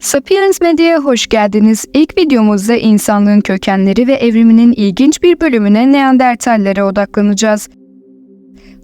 Sapiens Medya'ya hoş geldiniz. İlk videomuzda insanlığın kökenleri ve evriminin ilginç bir bölümüne Neandertallere odaklanacağız.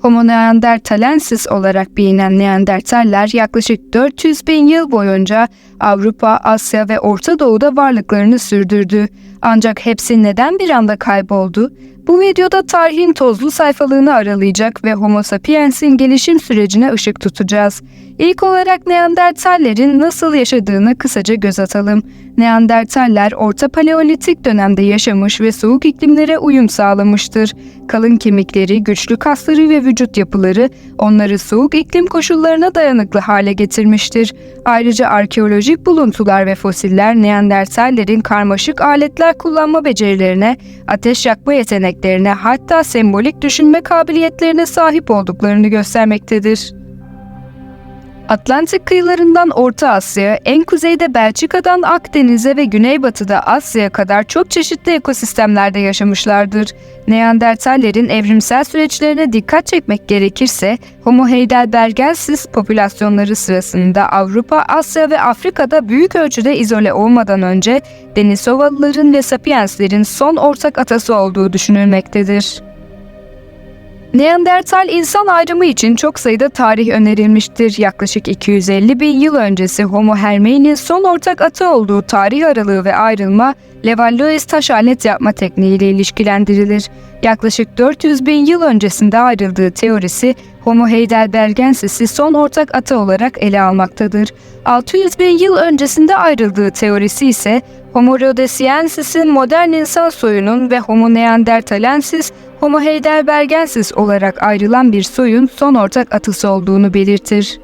Homo neanderthalensis olarak bilinen Neandertaller yaklaşık 400 bin yıl boyunca Avrupa, Asya ve Orta Doğu'da varlıklarını sürdürdü. Ancak hepsi neden bir anda kayboldu? Bu videoda tarihin tozlu sayfalığını aralayacak ve Homo sapiens'in gelişim sürecine ışık tutacağız. İlk olarak Neandertallerin nasıl yaşadığını kısaca göz atalım. Neandertaller Orta Paleolitik dönemde yaşamış ve soğuk iklimlere uyum sağlamıştır. Kalın kemikleri, güçlü kasları ve vücut yapıları onları soğuk iklim koşullarına dayanıklı hale getirmiştir. Ayrıca arkeolojik buluntular ve fosiller Neandertallerin karmaşık aletler kullanma becerilerine, ateş yakma yeteneklerine hatta sembolik düşünme kabiliyetlerine sahip olduklarını göstermektedir. Atlantik kıyılarından Orta Asya'ya, en kuzeyde Belçika'dan Akdeniz'e ve güneybatıda Asya'ya kadar çok çeşitli ekosistemlerde yaşamışlardır. Neandertallerin evrimsel süreçlerine dikkat çekmek gerekirse, Homo heidelbergensis popülasyonları sırasında Avrupa, Asya ve Afrika'da büyük ölçüde izole olmadan önce Denisovalıların ve Sapienslerin son ortak atası olduğu düşünülmektedir. Neandertal insan ayrımı için çok sayıda tarih önerilmiştir. Yaklaşık 250 bin yıl öncesi Homo hermeinin son ortak atı olduğu tarih aralığı ve ayrılma Levallois taş alet yapma tekniğiyle ilişkilendirilir. Yaklaşık 400 bin yıl öncesinde ayrıldığı teorisi Homo heidelbergensis'i son ortak ata olarak ele almaktadır. 600 bin yıl öncesinde ayrıldığı teorisi ise Homo rhodesiensis'in modern insan soyunun ve Homo neanderthalensis, Homo heidelbergensis olarak ayrılan bir soyun son ortak atısı olduğunu belirtir.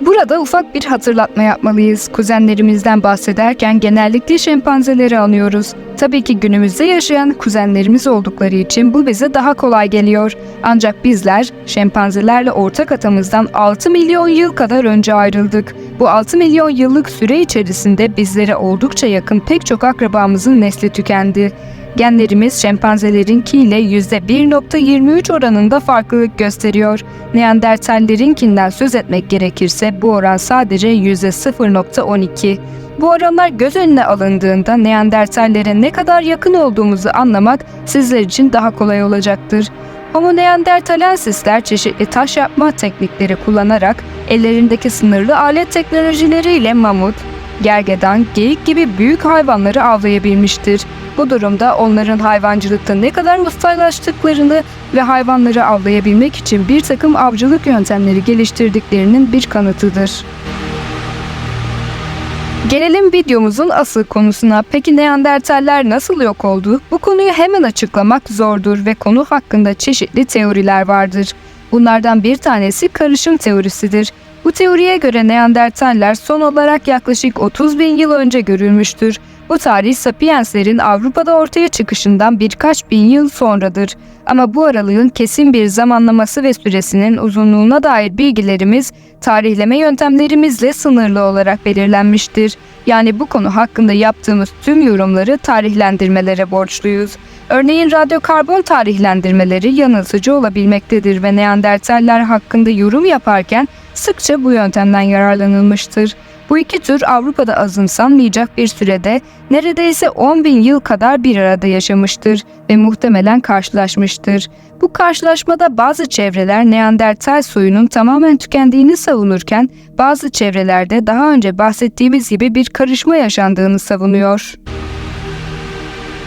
Burada ufak bir hatırlatma yapmalıyız. Kuzenlerimizden bahsederken genellikle şempanzeleri anıyoruz. Tabii ki günümüzde yaşayan kuzenlerimiz oldukları için bu bize daha kolay geliyor. Ancak bizler şempanzelerle ortak atamızdan 6 milyon yıl kadar önce ayrıldık. Bu 6 milyon yıllık süre içerisinde bizlere oldukça yakın pek çok akrabamızın nesli tükendi. Genlerimiz şempanzelerinkiyle %1.23 oranında farklılık gösteriyor. Neandertallerinkinden söz etmek gerekirse bu oran sadece %0.12. Bu oranlar göz önüne alındığında Neandertallere ne kadar yakın olduğumuzu anlamak sizler için daha kolay olacaktır. Homo neanderthalensisler çeşitli taş yapma teknikleri kullanarak ellerindeki sınırlı alet teknolojileriyle mamut, gergedan, geyik gibi büyük hayvanları avlayabilmiştir. Bu durumda onların hayvancılıkta ne kadar ustalaştıklarını ve hayvanları avlayabilmek için bir takım avcılık yöntemleri geliştirdiklerinin bir kanıtıdır. Gelelim videomuzun asıl konusuna. Peki Neandertaller nasıl yok oldu? Bu konuyu hemen açıklamak zordur ve konu hakkında çeşitli teoriler vardır. Bunlardan bir tanesi karışım teorisidir. Bu teoriye göre Neandertaller son olarak yaklaşık 30 bin yıl önce görülmüştür. Bu tarih Sapienslerin Avrupa'da ortaya çıkışından birkaç bin yıl sonradır. Ama bu aralığın kesin bir zamanlaması ve süresinin uzunluğuna dair bilgilerimiz tarihleme yöntemlerimizle sınırlı olarak belirlenmiştir. Yani bu konu hakkında yaptığımız tüm yorumları tarihlendirmelere borçluyuz. Örneğin radyokarbon tarihlendirmeleri yanıltıcı olabilmektedir ve Neandertaller hakkında yorum yaparken sıkça bu yöntemden yararlanılmıştır. Bu iki tür Avrupa'da azımsanmayacak bir sürede neredeyse 10 bin yıl kadar bir arada yaşamıştır ve muhtemelen karşılaşmıştır. Bu karşılaşmada bazı çevreler Neandertal soyunun tamamen tükendiğini savunurken bazı çevrelerde daha önce bahsettiğimiz gibi bir karışma yaşandığını savunuyor.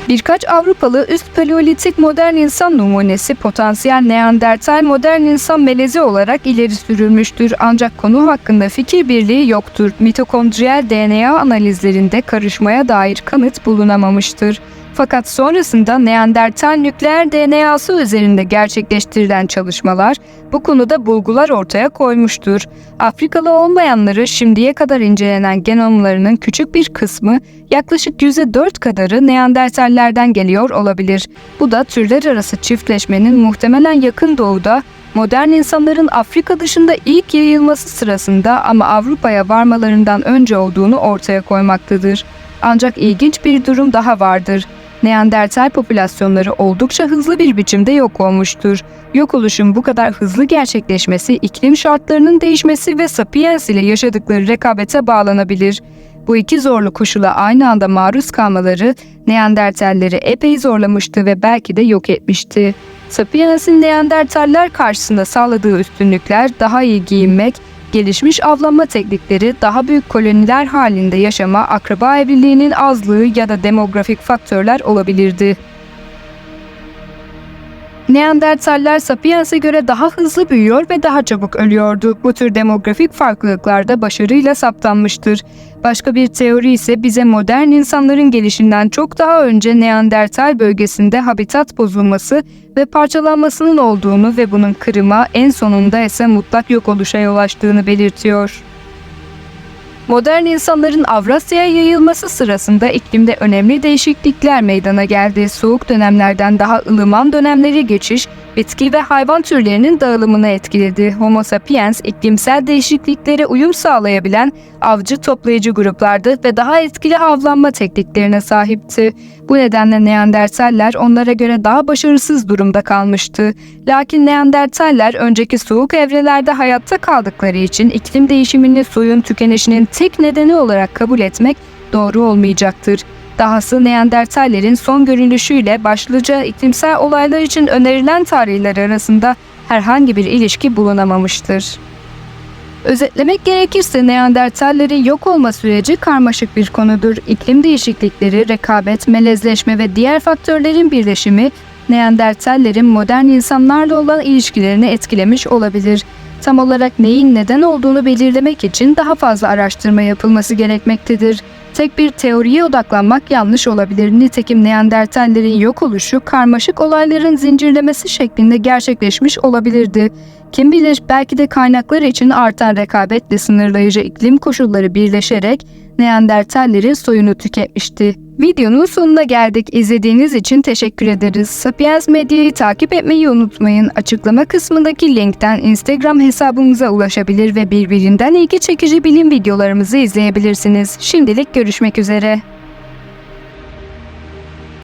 Birkaç Avrupalı üst paleolitik modern insan numunesi potansiyel Neandertal modern insan melezi olarak ileri sürülmüştür ancak konu hakkında fikir birliği yoktur. Mitokondriyel DNA analizlerinde karışmaya dair kanıt bulunamamıştır. Fakat sonrasında Neandertal nükleer DNA'sı üzerinde gerçekleştirilen çalışmalar bu konuda bulgular ortaya koymuştur. Afrikalı olmayanları şimdiye kadar incelenen genomlarının küçük bir kısmı yaklaşık %4 kadarı Neandertallerden geliyor olabilir. Bu da türler arası çiftleşmenin muhtemelen yakın doğuda modern insanların Afrika dışında ilk yayılması sırasında ama Avrupa'ya varmalarından önce olduğunu ortaya koymaktadır. Ancak ilginç bir durum daha vardır. Neandertal popülasyonları oldukça hızlı bir biçimde yok olmuştur. Yok oluşun bu kadar hızlı gerçekleşmesi iklim şartlarının değişmesi ve Sapiens ile yaşadıkları rekabete bağlanabilir. Bu iki zorlu koşula aynı anda maruz kalmaları Neandertalleri epey zorlamıştı ve belki de yok etmişti. Sapiens'in Neandertaller karşısında sağladığı üstünlükler daha iyi giyinmek, gelişmiş avlanma teknikleri, daha büyük koloniler halinde yaşama, akraba evliliğinin azlığı ya da demografik faktörler olabilirdi. Neandertaller Sapiens'e göre daha hızlı büyüyor ve daha çabuk ölüyordu. Bu tür demografik farklılıklar da başarıyla saptanmıştır. Başka bir teori ise bize modern insanların gelişinden çok daha önce Neandertal bölgesinde habitat bozulması ve parçalanmasının olduğunu ve bunun kırıma en sonunda ise mutlak yok oluşa yol açtığını belirtiyor. Modern insanların Avrasya'ya yayılması sırasında iklimde önemli değişiklikler meydana geldi. Soğuk dönemlerden daha ılıman dönemlere geçiş, bitki ve hayvan türlerinin dağılımını etkiledi. Homo sapiens iklimsel değişikliklere uyum sağlayabilen avcı toplayıcı gruplardı ve daha etkili avlanma tekniklerine sahipti. Bu nedenle Neandertaller onlara göre daha başarısız durumda kalmıştı. Lakin Neandertaller önceki soğuk evrelerde hayatta kaldıkları için iklim değişimini suyun tükenişinin tek nedeni olarak kabul etmek doğru olmayacaktır. Dahası Neandertallerin son görünüşüyle başlıca iklimsel olaylar için önerilen tarihler arasında herhangi bir ilişki bulunamamıştır. Özetlemek gerekirse Neandertallerin yok olma süreci karmaşık bir konudur. İklim değişiklikleri, rekabet, melezleşme ve diğer faktörlerin birleşimi Neandertallerin modern insanlarla olan ilişkilerini etkilemiş olabilir. Tam olarak neyin neden olduğunu belirlemek için daha fazla araştırma yapılması gerekmektedir. Tek bir teoriye odaklanmak yanlış olabilir. Nitekim Neandertallerin yok oluşu karmaşık olayların zincirlemesi şeklinde gerçekleşmiş olabilirdi. Kim bilir belki de kaynaklar için artan rekabetle sınırlayıcı iklim koşulları birleşerek Neandertallerin soyunu tüketmişti. Videonun sonuna geldik. İzlediğiniz için teşekkür ederiz. Sapiens Medya'yı takip etmeyi unutmayın. Açıklama kısmındaki linkten Instagram hesabımıza ulaşabilir ve birbirinden ilgi çekici bilim videolarımızı izleyebilirsiniz. Şimdilik görüşmek üzere.